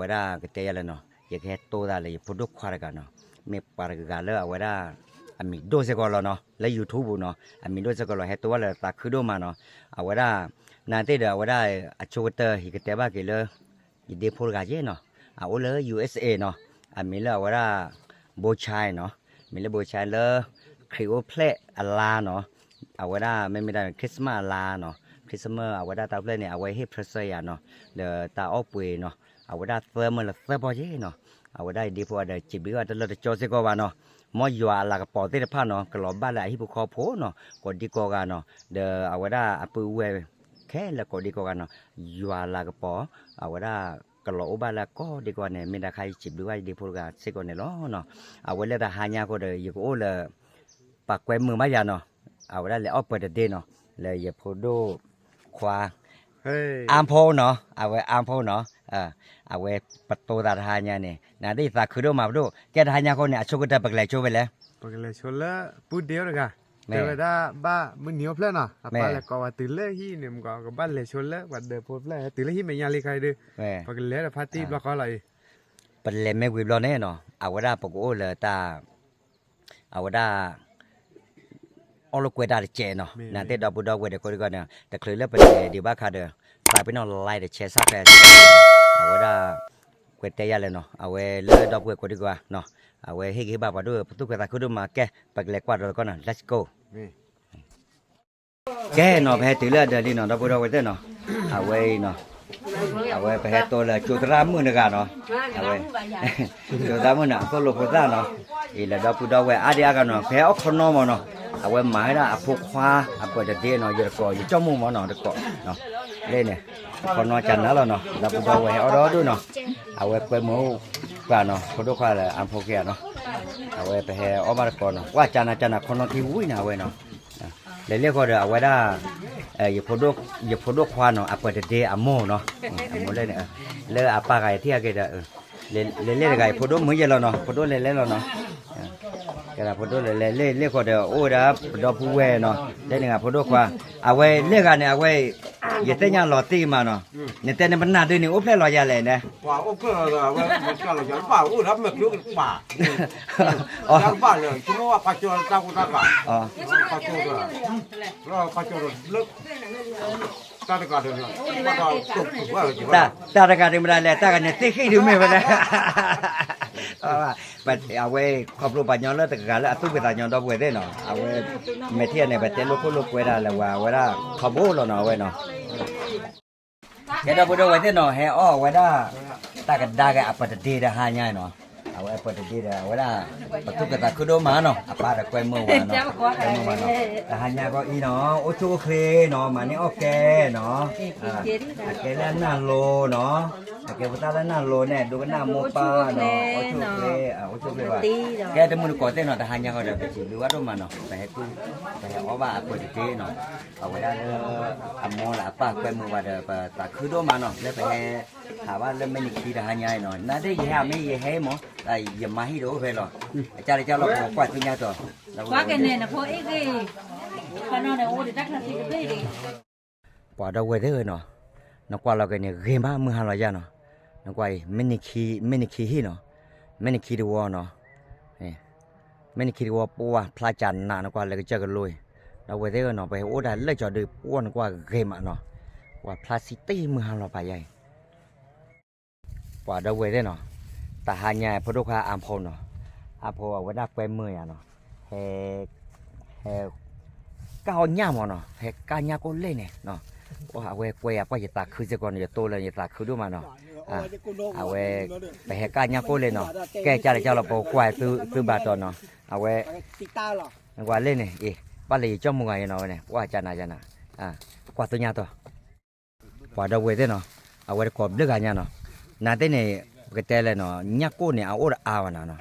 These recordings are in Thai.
วดาก็เตยเลยเนาะอยากเฮ็ดโตได้เลยพุดุควารกันเนาะเม่ปารกาเลอวดาอามีโดสกอลเนาะและยูทูบเนาะอามีโดสกอลเให้ตัวเลยตาคือดูมาเนาะเอาไว้ได้นานเตเดเอาไว้ได้อโชเตอร์ฮิกเตบ้าเกลยิเดพูดกาเจเนาะเอาเลย USA เนาะอามีเลเอาไว้ได้โบชัยเนาะมีเลโบชัยเลยคริโอเพลอลาเนาะเอาไว้ได้ไม่ไม่ได้คริสต์มาสลาเนาะคริสต์มาสเอาไว้ได้ตาเพลเนี่ยเอาไว้ให้พระเสียเนาะเดอตาออปุยเนาะ อาวด้เสื้อมอละเสื้อพอเจเนาะเอาวดาดีพอได้จิบิว่าตลอดจอเสกว่าเนาะมอยาลากปอเสื้อผ้าเนาะกลอบบ้านละฮิบุคอโพเนาะกอดีกอกันเนาะเดอเอาวดาอาปูเวแค่ละกอดีกอกันเนาะยาลากปอเอาวด้กลอบบ้านละก็ดีกว่าเนี่ยมีดาใครจิบิว่าดีพอกาเสกเนี่ยเนาะเอาวดาละหายาก็เดอยู่โเลยปากแควมือมายาเนาะเอาวด้เละออเปเดเดเนาะเลยอย่าพูดดูควา อามโพเนาะเอาไว้อามโพเนาะเออเอาไว้ประตูตาหายาเนี่ยนาได้ตาคือดูมาดูแกหายาคนเนี่ยชุกตะปักไหลโชไปแล้ว ปกเลยชนละพูดเดียวเลยกะ แม่ เดี๋ยวได้บ้ามึงเหนียวเพลนอ่ะ แม่ ป้าเลยก็ว่าตื่นเลยฮีเนี่ยมึงก็ก็บ้านเลยชนละว่าเดินพูดเพลนตื่นเลยฮีไม่ยาลีใครดื้อ แม่ ปกเลยพาร์ตี้บล็อกอะไร เป็นเลไม่วิบล้อแน่เนาะเอาวดาปกโอเลยตาเอาวดา all the way down the chain no na te double dog with the koi gonna the clear up the di ba ka de sai pe no lai the chain sa ka awe da kwe te ya le no awe le dog we koi gwa no awe he ge ba ba do tu ka ta ku do ma ke pak le kwa do ko na let's go. Ke no be ti le de li no double dog with the no awe no awe pe he to la chu tra mu na ga no awe chu tra mu na ko lo ko ta no ila double dog we a dia ga no pe o ko no mo no เอาไว้หมายนะอาพวกคว้าเอาก็จะเดียนอยจะก่ออยู่เจ้ามุมหนาะจะก่อเนาะเล่นเนี่ยคนนอนจันนะเราเนาะเราไปเอาไว้เอาอด้วยเนาะเอาไว้ไปหมูกว่าเนาะคนดูคว้าเลยอันพวกแกเนาะเอาไว้ไปแห่ออกมาก่อนเนาะว่าจันนะจันนะคนนอนที่วุ้ยนะเว้ยเนาะเลยเรียกว่าเดี๋ยวเอาไว้ได้เอออย่าพดกอย่าพดกคว้าเนาะอาเปิดเดียวอะโมเนาะอโมเล่นเนี่ยเลยอาปลาไก่เที่ยเกิดเออเล่นเล่นไก่พดกมือเย็นเราเนาะพดกเล่นเล่นราเนาะ kala podo le le le le ko de o da podo pu we no le ni ga podo kwa a we le ga ni a we ye te nya lo ti ma no ni te ne ban na de ni o phe lo ya le ne wa o phe lo ga wa mo ka lo ya pa o da me kyu pa o da pa le ki mo wa pa cho ta ku ta pa a pa cho do lo pa cho do lo ta da ga de lo ta da ga de ma le ta ga ne te khi du me ba ရကတယ်မလားလဲတာကနေသိခိတယ်မဲပဲလဲအော်ပတ်အဝဲခေါပလိုပညောလဲတကလည်းအတုပတာညောတော့ဝဲတဲ့နော်အဝဲမထရနေပဲတဲလို့ခုလို့ကွဲတာလဲဝါဝဲတာခဘိုးလောနော်ဝဲနော် cái đó bữa đâu vậy thế nó hè ô vậy đó ta cái đa cái apa tadi dah hanya nó à Vậy apa tadi dah vậy đó bắt tu kata kudo mà nó apa dah quay mưa nó quay mưa nó ta hanya có i nó ô chu khe nó mà ni ok nó à cái là na lô nó cái bữa ta na lô nè đôi cái na mô pa nó ô chu khe à ô chu khe vậy cái đó mình có tên nó ta hanya có được cái chỉ lưu đó mà nó phải tu phải ở ba apa tadi nó à vậy đó amo là apa quay mưa vào được ta cứ đó mà nó lấy phải ถ นกว่าเราก็เนี่ยเกมบ้ามือหันเราจ้าเนาะนกว่าไม่นี่คีไม่นี่คีฮีเนาะไม่นี่คีดวัวเนาะนี่ไม่นี่คีดวัวปัวพลาจันนานกว่าเลยก็เจอกันเลยเราไปเที่ยวเนาะไปโอ้ได้เลยจอดดูป้วนกว่าเกมอะเนาะว่าพลาสิตี้มือหันเราไปใหญ่กว่าเราไปเที่ยวเนาะแต่หันใหญ่พอดูค่าอัมพลเนาะอัมพลว่าวัดดักไปเมื่อยเนาะเฮ้เฮ้ก้าวหน้ามั้งเนาะเฮ้ก้าวหน้าก็เล่นเนี่ยเนาะ ว่าเลยก็เจอกันเลยเราไว้เด้อเนาะไปโอ้ได้เลิกจอดื้อป้วนกว่าเกมอ่ะเนาะว่าพลาซิตี้มือหาเราไปใหญ่ quả đâu về thế nó ta hai nhà phụ đô khoa am phô nó am phô ở đáp quen mười à nó hè hè cao nhà mà nó hè cao nhà cô lên nè nó qua quê quê à qua giờ ta khứ giờ còn giờ tôi là giờ ta khứ đâu mà nó à à quê phải hè cao nhà cô lên nó cái cha lại cho là bộ quay từ từ bà tròn nó à quê qua lên này ý bắt lấy cho một ngày nó này qua cha nào cha nào à qua tôi nhà tôi qua đâu về thế nó à quê có biết cả nhà nó နာတဲ့နေကတဲလဲနော်ညက်ကိုနေအော်အာဝနာနော်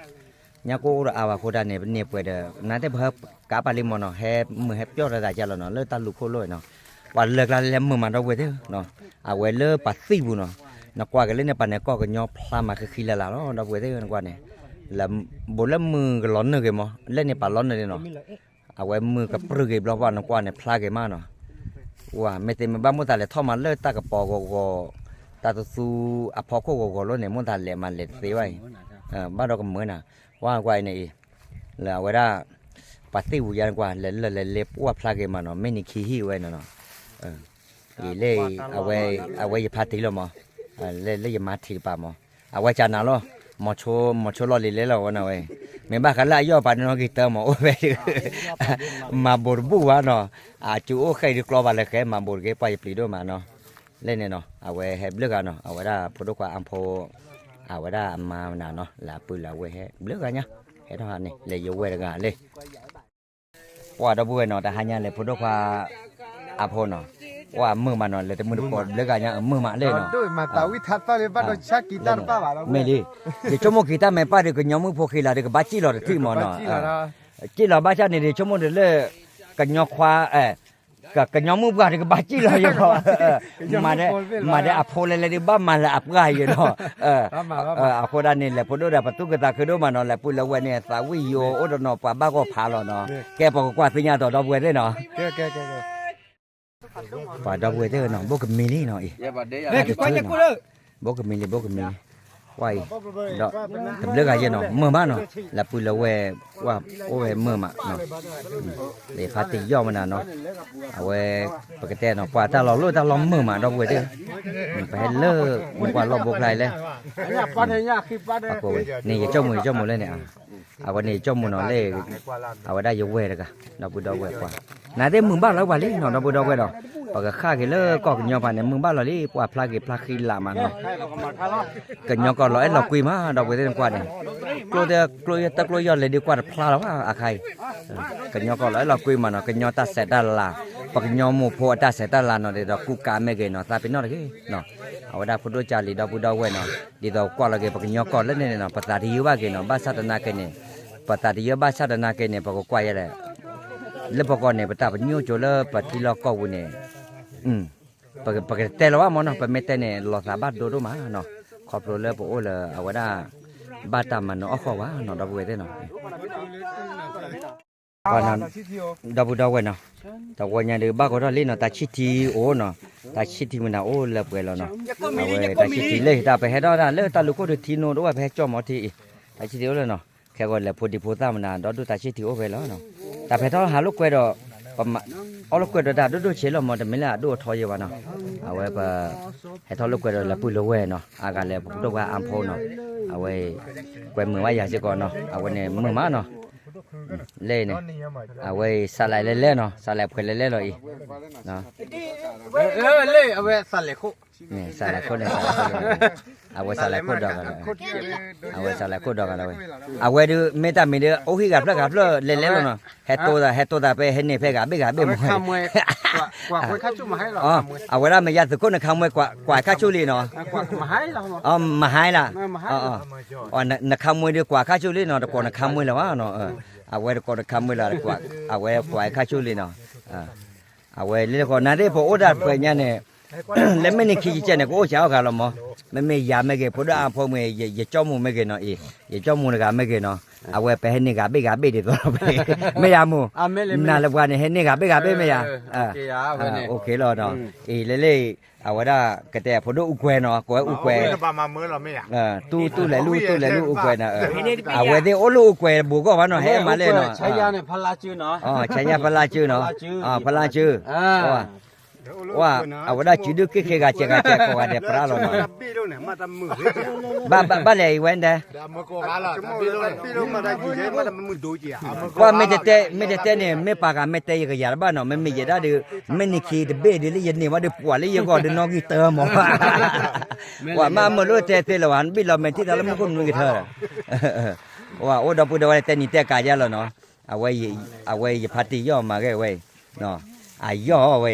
ညက်ကိုအော်အာဝခိုတာနေနေပွဲတဲ့နာတဲ့ဘာကာပါလိမနော်ဟဲမဟဲပြောရတာကြလို့နော်လဲတလူခိုလို့နော် วันเลิกแล้วแล้วมือมันเราเวทเนาะอาเวเลอปัดซีบุเนาะนักกว่ากันเล่นเนี่ยปันเนี่ยก็กันยอพลามาคือคีละลาเนาะเราเว้ทนักกว่าเนี่ยแล้วบนแล้วมือก็ร้อนเนอะเกมอเล่นเนี่ยปัดร้อนเลยเนาะอาเวมือกับปลือเกมเราว่านักกว่าเนี่ยพลาเกมาเนาะว่าไม่เต็มบ้านมุตาเลยท่อมาเลิกตากับปอกกตาตัสูอพอโกกกรถเนี่ยมุตาเลยมันเลยเสียไว้เออบ้านเราก็เหมือนน่ะว่าไว้ในแล้วเวลาปาร์ตี้วุยันกว่าเล่นเล่นเล็บว่าพลาเกมาเนาะไม่นี่ขี้หิ้ไว้เนาะ เอออีเล่เอาไว้เอาไว้พาตีแล้วมั้งเออเล่เล่ยมาทีป่ะมั้งเอาไว้จานน่ะ咯มอโชมอโชรอลิเล่แล้ววะนะเว้ย me ba kala yo pa no kita mo o be ma bor bu wa no a chu o khai ri klo ba le ke ma bor ke pa pli do ma no le ne no a we he ble ga no a we da pho do kwa am pho a we da ma na no la pu la we he ble ga nya he do ha ni le yo we ga le wa do bu we no da ha nya le pho อาพน apono wa mu ma no le te mu ko le ga nya mu ma le no do ma ta wi tha pa le ba do cha kitar pa ba me li de chomo kita me pa de ko nyamu pho khila de ba chi lo de ti mo no chi lo ba cha ni de chomo de le ka nyo khwa eh ก็กย้อมมือบ้าเดก็บาจีหลยพอมาได้มาได้อภโพเลยเลยบ้ามาละอับง่ายอยู่เนาะเออเอออภโพด้านนี้แหละพอดูได้ประตูกระตาคือดูมานอนแหละปุ่นละเวเนี่ยสาวิโยโอดนอปะบ้าก็พาเอนเนาะแกบอกกว่าสัญญาต่อดอกเวได้เนาะแกแกแก ป่าดอวเวเตอร์หนองบกกับมินี่หน่อยเด็กไปจะกูเลยบกกับมินี่บกกับมินี่ ว่าดอกตบเลือกอะไรเนาะเมื่อบ้านเนาะละปุยละแวว่าโอ้ยเมื่อมาเนาะเลยพาติย่อมันเนาะเอาไว้ปกติเนาะกว่าถ้าเราเลิกถ้าเราเมื่อมาดอกเว้ยเด้อไปเลิกมันกว่าเราบอกไรเลยปากนี่เจ้ามือเจ้ามือเลยเนี่ยเอาวันนี้เจ้ามือเนาะเล่เอาไว้ได้ยกเว้เลยกันเราปุยดอกเว้กว่าไหนได้มือบ้านแล้ววันนี้เนาะเราปุยดอกเว้ยนอก ะปกค่ากี่เลิกก็กินยอผ่านเนี่ยมึงบ้านเราลิกว่าพลากี่พลาคีลามันเนาะกินยอก็ร้อยเราคุยมาดอกเว้ยเด้กว่าเนี่ยกลัวเด้อกลัวตะกลัวยอดเลยดีกว่าพลาแล้วว่าอาใครกินยอก็ร้อยเราคุยมาเนาะกินยอตัดเสร็จได้ละ ปักยอมหมู่พอตาเสตาลานอเดดกูกาเมเกเนาะตาเป็นนอเกเนาะเอาดาพุดจาลีดาบุดาเวเนาะดีดอกว่าละเกปักยอกอละเนเนาะปตาดิยบาเกเนาะบาสัตนาเกเนปตาดิยบาสัตนาเกเนปกกวายละเลปกอเนปตาปญโจเลปติลอกอวุเน อืมปกปกเตลวามอเนาะปเมเตเนลอซาบาโดโดมาเนาะขอบโรเลปโอเลเอาดาบาตามันเนาะอขวาเนาะดาบุเวเตเนาะว่านั้นดับบูดาวเวนะแต่วันนี้เดี๋ยวบ้าก็ได้เล่นเนาะตาชิทีโอ้เนาะตาชิทีมันน่ะโอ้เล็บเวแล้วเนาะเอาเว้ยตาชิทีเลยตาไปเฮ็ดได้เลยตาลูกก็ดูทีโน่ด้วยไปจอมอทีตาชิทีโอ้เลยเนาะแค่ก็เล็บพอดีพอตามันน่ะดอดูตาชิทีโอ้ไปแล้วเนาะตาไปทอหาลูกเวดอประมาณ အော်လကွတ်တာတို့တို့ချေလော်မတမလာတို့ထော်ရပါနော်အဝဲပါဟဲ့ထော်လကွတ်တော့လပူလဝဲနော်အာကလည်းတို့ကအမ်ဖိုးနော်အဝဲကွယ်မွေဝါရရှိကောနော်အဝဲနဲ့မမနော်လဲနေအဝဲဆလိုက်လဲလဲနော်ဆလိုက်ဖွယ်လဲလဲတော့ဤနော်အဲလဲအဝဲဆလိုက်ခု ยมือว่าอยากสิก่อนเนาะเอาไว้เนี่ยมือมาเนาะเล่เนี่ย เอาไว้สลายเล่ๆเนาะสลายเพื่อนเล่ๆเลยเนาะ เออเลยเอาไปสั่นเลยคุ นี่สลายคนเนี่ยสลายคนเอาไว้สลายคนดอกกันเลยเอาไว้สลายคนดอกกันเลยเอาไว้ดูเมตามีเด้อโอ้ยกับแล้วกับแล้วเล่ๆเนาะเฮตโตดาเฮตโตดาไปเฮนี่เพกับเบกับเบ เอา หม ไป ด ขโมยกว่ากว่าคนข้าจุ่มมาให้เรา อ๋อ ขโมย เอาไว้ละไม่ยาสุคนคำไว้กว่ากว่าค่าชูลีเนาะ กว่ามาให้เราเนาะ อ๋อมาหายล่ะ มาให้ อ๋ออ๋อนักคำมวยดีกว่าค่าชูลีเนาะแต่ก่อนคำมวยแล้ววะเนาะเออเอาไว้ก่อนคำมวยละกว่าเอาไว้กว่าค่าชูลีเนาะอ่าเอาไว้เรื่องก่อนนั่นได้พอโอดาไปเนี่ยเนี่ย လက်မနေခီချက်နဲ့ကိုချောက်ခါလို့မမမေရမကေဖုဒ္ဓအဖို့မေရကြောမှုမကေနော်အေးရကြောမှုကမကေနော်အဝဲပဲဟနေကဘေကဘေတွေတော့ပဲမရမှု อาเมเล နာလဘကနေဟနေကဘေကဘေမရ โอเคอ่ะเว้ยเนี่ย โอเคလို့နော်အေးလေလေအဝဒကတဲ့ဖုဒ္ဓဥကွဲနော်ကွဲဥကွဲ ba ma mo la me ya. အဲတူတူလေလူတူလေလူဥကွဲနော်အဝဲတဲ့အိုလူဥကွဲဘူကောဘာနော်ဟဲမလဲနော် ใช้ยาเนี่ยพลาจื้อเนาะ อ๋อချညာဖလာချူနော်အော်ဖလာချူ อ่ wa awada chidu ke ke gache gache ko wa de pralo ma ba ba ba le wenda wa me te te me te te ne me pa ga me te ye yar ba no me me ye da de me ni ki de be de le ye ne wa de pwa le ye go de no gi te mo wa ma mo lo te te lo an bi lo me ti da lo mo ko nu gi te wa o da pu de wa te ni te ka ya lo no เอาไว้เอาไว้พัดที่ย่อมาไว้เนาะอาย่อไว้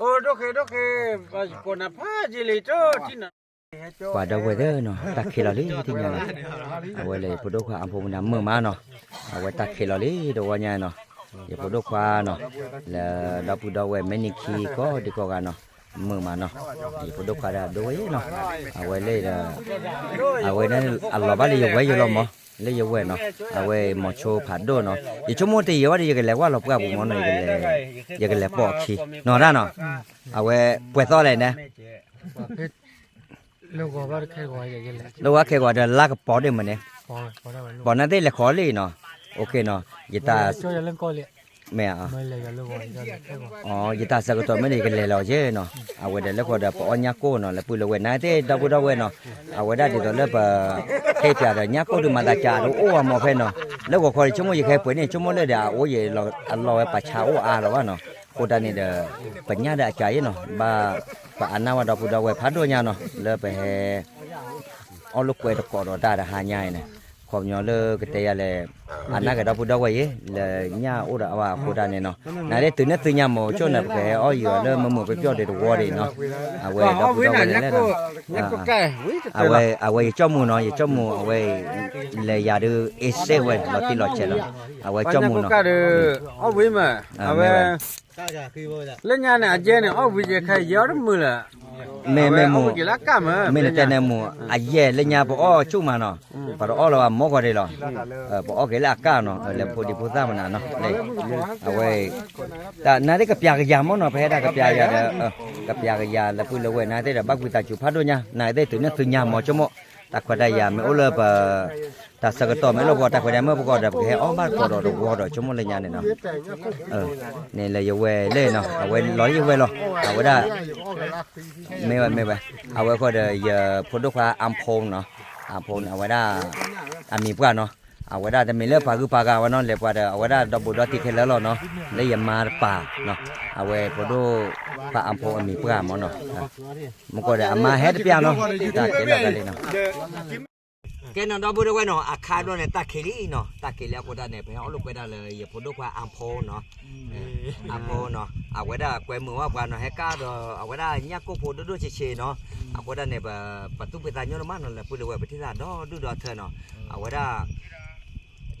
โอ้โอเคโอเคปนผ้าจิลิโตจินะกว่าดอกเวเดอร์เนาะตักเคลอรี่ที่เนี่ยเอาไว้เลยพุทธควาอัมพมันมือมาเนาะเอาไว้ตักเคลอรี่ดอกเนี่ยเนาะอย่าพุทธควาเนาะแล้วดอกพุทธเวไม่นิ คีก็ดีกว่ากันเนาะมือมาเนาะอย่าพุทธควาได้ด้วยเนาะเอาไว้เลยเอาไว้นั่นอัลลอฮ์บาลีอยู่ไว้อยู่หรอมั้งเลยอยู่ไว้เนาะเอาไว้หมอโชผัดโดเนาะอย่าชั่วโมงตีอย่าว่าดีกันเลยว่าเราเพื่อบุญมันเลยกันเลยอย่ากันเลยปอกขี้เนาะได้เนาะเอาไว้ปวดต่อเลยนะลูกก็ว่าแค่กว่าอย่างนี้แหละแล้วว่าแค่ว่าจะลากปอได้มั้ยเนี่ยพอพอได้วันลูก bọn nó đây là khó lì nó ok nó người ta ช่วยจะเล่นก้อนเลย mẹ à ไม่เลยกับลูกว่าจะแค่กว่า ờ người ta sẽ có tuổi mới đi cái lề lò chứ nó à vậy đấy là có được bọn nhá cô nó là bùi là vậy nãy thế đâu đâu vậy nó à vậy đó thì đó là bờ cái chả được nhá cô được mà ta chả đâu ô mà phải nóแล้วก็คอยชั่วโมงยี่แค่ปุ๋ยนี่ชั่วโมงเลยเดี๋ยวโอ้ยเราอันรอไปปัจฉาโออาแล้ววะเนาะโคดานี่เด้อปัญญาเด้อใจเนาะบาปะอันนาว่าดอกพุดอกไว้พัดด้วยเนาะ เลยไปให้เอาลูกไว้ตะกอดได้หาใหญ่เนี่ย ခေါညောလေကတဲ့ရလေအနာကတော့ဘုဒ္ဓဝရေလေညာဥဒအဝခိုဒါနေနော်နားလေသူနဲ့သူညာမောချုံနေပဲအော်ရလေမမပဲပြောတယ်တော့ဝေါ်တယ်နော်အဝဲတော့ဘုဒ္ဓဝရေလေနော် ยักก็แก่วิ အဝဲအဝဲကြောက်မှုနော်ရကြောက်မှုအဝဲလေရဒအစ်စေဝဲလော်တီလော်ချေလောအဝဲကြောက်မှုနော် ကရအဝိမအဝဲလက်ညာနဲ့အကျဲနဲ့အဝိကျခိုင်ရောမှုလား မဲမဲမှုကလာကမမင်းတဲ့နေမှုအရဲလေညာပေါ်အော်ချုံမနော်ပါတော့အော်လောမောခေါ်တယ်လောပေါ်အော်ကလေအကနော်လေပိုဒီပူသမနာနော်လေအဝဲတာနာတဲ့ကပြာကရမောနော်ဖဲတာကပြာရတဲ့ကပြာကရလပုလဝဲနာတဲ့ဘကွတာချူဖတ်တော့ညာနာတဲ့သူနဲ့သူညာမောချမော tak pada ya me ola ba ta sagato me lo ko tak pada me ko da ke o ma ko do do ko do chomo le nyane na ne le ye we le no a we lo ye we lo a we da me we me we a we ko da ye podo kwa ampong no ampong a we da a mi pwa no အဝဒတမီလေပါကူပါကဝနော်လေပွားတယ်အဝဒတော့ဘုဒ္ဓတိခဲလဲလို့နော်လေယမာပါနော်အဝဲဘုဒ္ဓပါအံဖို့အမီပကမနော်မကောတယ်အမဟဲ့တပြနော်ဒါကဲလာကလေးနော်ကဲနော်တော့ဘုဒ္ဓကွယ်နော်အခါတော့နဲ့တက်ခဲလီနော်တက်ခဲလျာကိုတာနဲ့ဘယ်အောင်လို့ကွယ်တာလဲရဘုဒ္ဓကွယ်အံဖို့နော်အံဖို့နော်အဝဒကွယ်မှုဝကွာနော်ဟဲ့ကတော့အဝဒညက်ကိုဖို့တို့တို့ချေချေနော်အဝဒနဲ့ပတုပ္ပတာညောမနော်လေဘုဒ္ဓကွယ်ပတိသာတော့တို့တော့ထဲနော်အဝဒ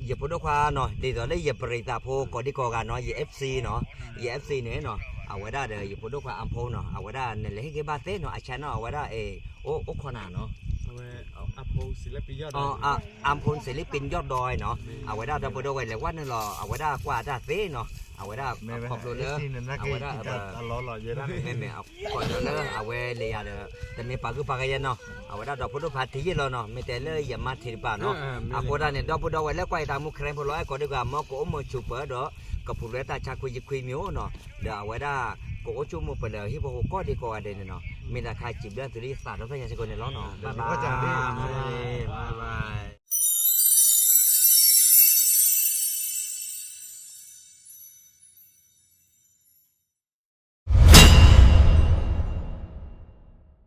อย่าพูดว่าเนาะเดี๋ยวเลยอย่าปริตาโพกอดีกอกันเนาะอย่า FC เนาะอย่า FC เนี่ยเนาะเอาไว้ได้เด้ออย่าพูดว่าอัมโพเนาะเอาไว้ได้เนี่ยเลยให้เก็บาเต้เนาะอาชาเนาะเอาไว้ได้เอโอโอคอนาเนาะ อัพโพศิลปินยอดอ๋ออะอัมพลศิลปินยอดดอยเนาะเอาไว้ได้ดับเบิลดอยเลยว่านั่นหรอเอาไว้ได้กว่าได้เต้เนาะเอาไว้ได้ขอบคุณเลยเอาไว้ได้เออล้อหล่อเยอะนะแม่แม่เอาก่อนเลยเอาไว้เลยอะเด้อแต่ไม่ปากคือปากกันเนาะเอาไว้ได้ดอกพุทธพาทีเนาะไม่แต่เลยอย่ามาทีป่าเนาะอาโคดาเนี่ยดอกพุดอกไว้แล้วไกวตามมุคเรนพลอยก็ดีกว่ามอโกมชุเปอดอกับผู้เรตาชาคุยคุยมิวเนาะเดี๋ยวเอาไว้ได้โกชุมุเปเลยฮิโบก็ดีกว่าเดนเนาะ มีราคาจิบเดือนตุลิสตาร์ทแล้วพยายามจะกดในล้อเนาะบ๊ายบายบาย